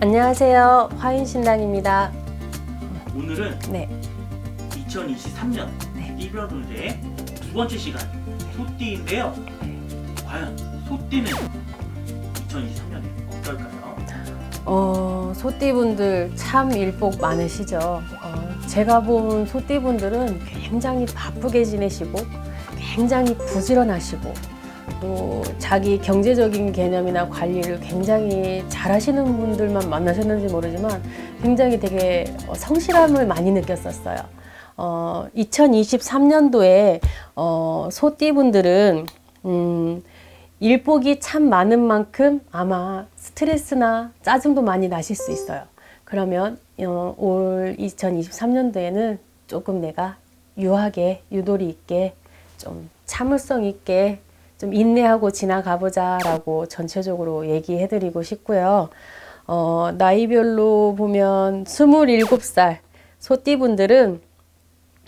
안녕하세요. 화인신당입니다. 오늘은 네. 2023년 네. 띠별운의 두 번째 시간 소띠인데요. 과연 소띠는 2023년에 어떨까요? 어, 소띠분들 참 일복 많으시죠. 어, 제가 본 소띠분들은 굉장히 바쁘게 지내시고, 굉장히 부지런하시고, 또 자기 경제적인 개념이나 관리를 굉장히 잘 하시는 분들만 만나셨는지 모르지만 굉장히 되게 어, 성실함을 많이 느꼈었어요. 어, 2023년도에 어, 소띠분들은 음, 일복이 참 많은 만큼 아마 스트레스나 짜증도 많이 나실 수 있어요. 그러면 어, 올 2023년도에는 조금 내가 유하게 유도리 있게 좀 참을성 있게 좀 인내하고 지나가 보자라고 전체적으로 얘기해 드리고 싶고요. 어, 나이별로 보면 27살 소띠분들은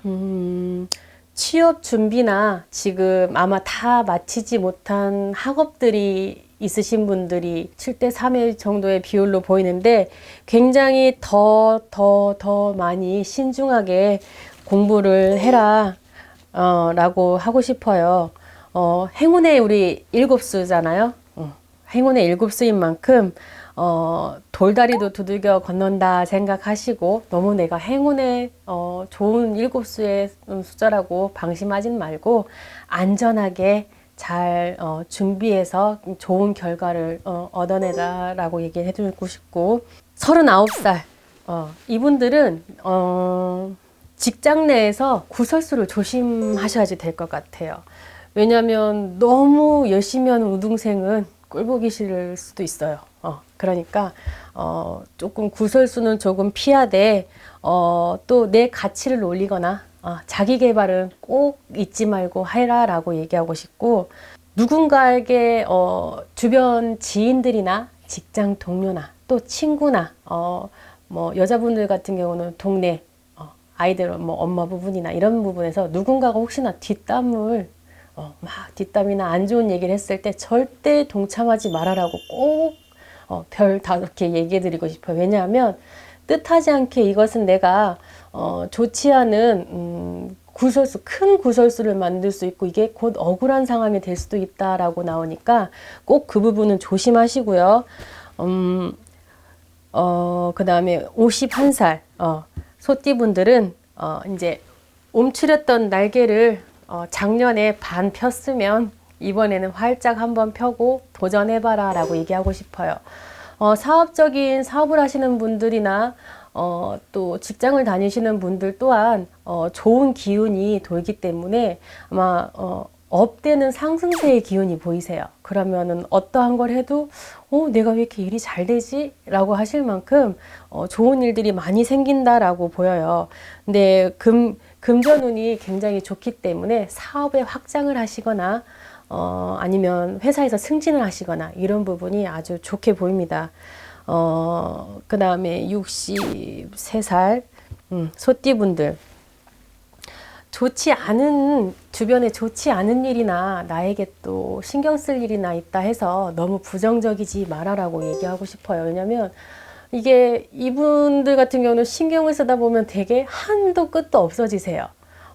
음, 취업 준비나 지금 아마 다 마치지 못한 학업들이 있으신 분들이 7대 3의 정도의 비율로 보이는데 굉장히 더, 더, 더 많이 신중하게 공부를 해라, 어, 라고 하고 싶어요. 어, 행운의 우리 일곱 수잖아요. 어, 행운의 일곱 수인 만큼, 어, 돌다리도 두들겨 건넌다 생각하시고 너무 내가 행운의 어, 좋은 일곱 수의 숫자라고 방심하진 말고 안전하게 잘 어, 준비해서 좋은 결과를 어, 얻어내라라고 얘기해 드리고 싶고 39살 어, 이분들은 어, 직장 내에서 구설수를 조심하셔야지 될 것 같아요. 왜냐하면 너무 열심히 하는 우등생은 꼴보기 싫을 수도 있어요. 어, 그러니까 어, 조금 구설수는 조금 피하되 어, 또 내 가치를 올리거나 어, 자기 개발은 꼭 잊지 말고 해라라고 얘기하고 싶고 누군가에게 어, 주변 지인들이나 직장 동료나 또 친구나 어, 뭐 여자분들 같은 경우는 동네 어, 아이들 뭐 엄마 부분이나 이런 부분에서 누군가가 혹시나 뒷담을 어, 막 뒷담이나 안 좋은 얘기를 했을 때 절대 동참하지 말아라고 꼭 어, 별 다섯 개 얘기해 드리고 싶어요. 왜냐하면 뜻하지 않게 이것은 내가 어, 좋지 않은 음, 구설수, 큰 구설수를 만들 수 있고 이게 곧 억울한 상황이 될 수도 있다라고 나오니까 꼭 그 부분은 조심하시고요. 음, 어, 그 다음에 51살, 어, 소띠분들은, 어, 이제, 움츠렸던 날개를, 어, 작년에 반 폈으면, 이번에는 활짝 한번 펴고 도전해봐라 라고 얘기하고 싶어요. 어, 사업적인 사업을 하시는 분들이나, 어, 또 직장을 다니시는 분들 또한, 어, 좋은 기운이 돌기 때문에 아마, 어, 업되는 상승세의 기운이 보이세요. 그러면은 어떠한 걸 해도 어, 내가 왜 이렇게 일이 잘 되지? 라고 하실 만큼 어, 좋은 일들이 많이 생긴다라고 보여요. 근데 금, 금전운이 굉장히 좋기 때문에 사업에 확장을 하시거나 어, 아니면 회사에서 승진을 하시거나 이런 부분이 아주 좋게 보입니다. 어, 그 다음에 63살 음, 소띠분들 좋지 않은 주변에 좋지 않은 일이나 나에게 또 신경 쓸 일이나 있다 해서 너무 부정적이지 말아라고 얘기하고 싶어요. 왜냐면 이게 이분들 같은 경우는 신경을 쓰다 보면 되게 한도 끝도 없어지세요.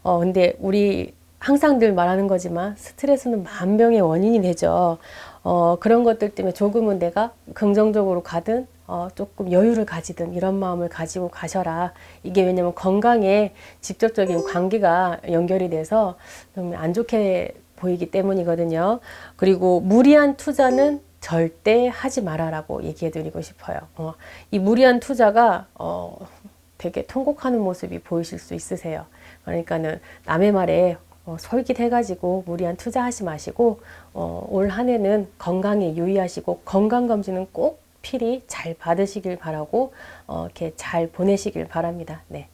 어, 근데 우리 항상 늘 말하는 거지만 스트레스는 만병의 원인이 되죠. 어, 그런 것들 때문에 조금은 내가 긍정적으로 가든 어, 조금 여유를 가지든 이런 마음을 가지고 가셔라. 이게 왜냐면 건강에 직접적인 관계가 연결이 돼서 좀 안 좋게 보이기 때문이거든요. 그리고 무리한 투자는 절대 하지 말아라고 얘기해 드리고 싶어요. 어, 이 무리한 투자가 어, 되게 통곡하는 모습이 보이실 수 있으세요. 그러니까는 남의 말에 어, 솔깃해가지고 무리한 투자하지 마시고 어, 올 한해는 건강에 유의하시고 건강 검진은 꼭 필히 잘 받으시길 바라고 어, 이렇게 잘 보내시길 바랍니다. 네.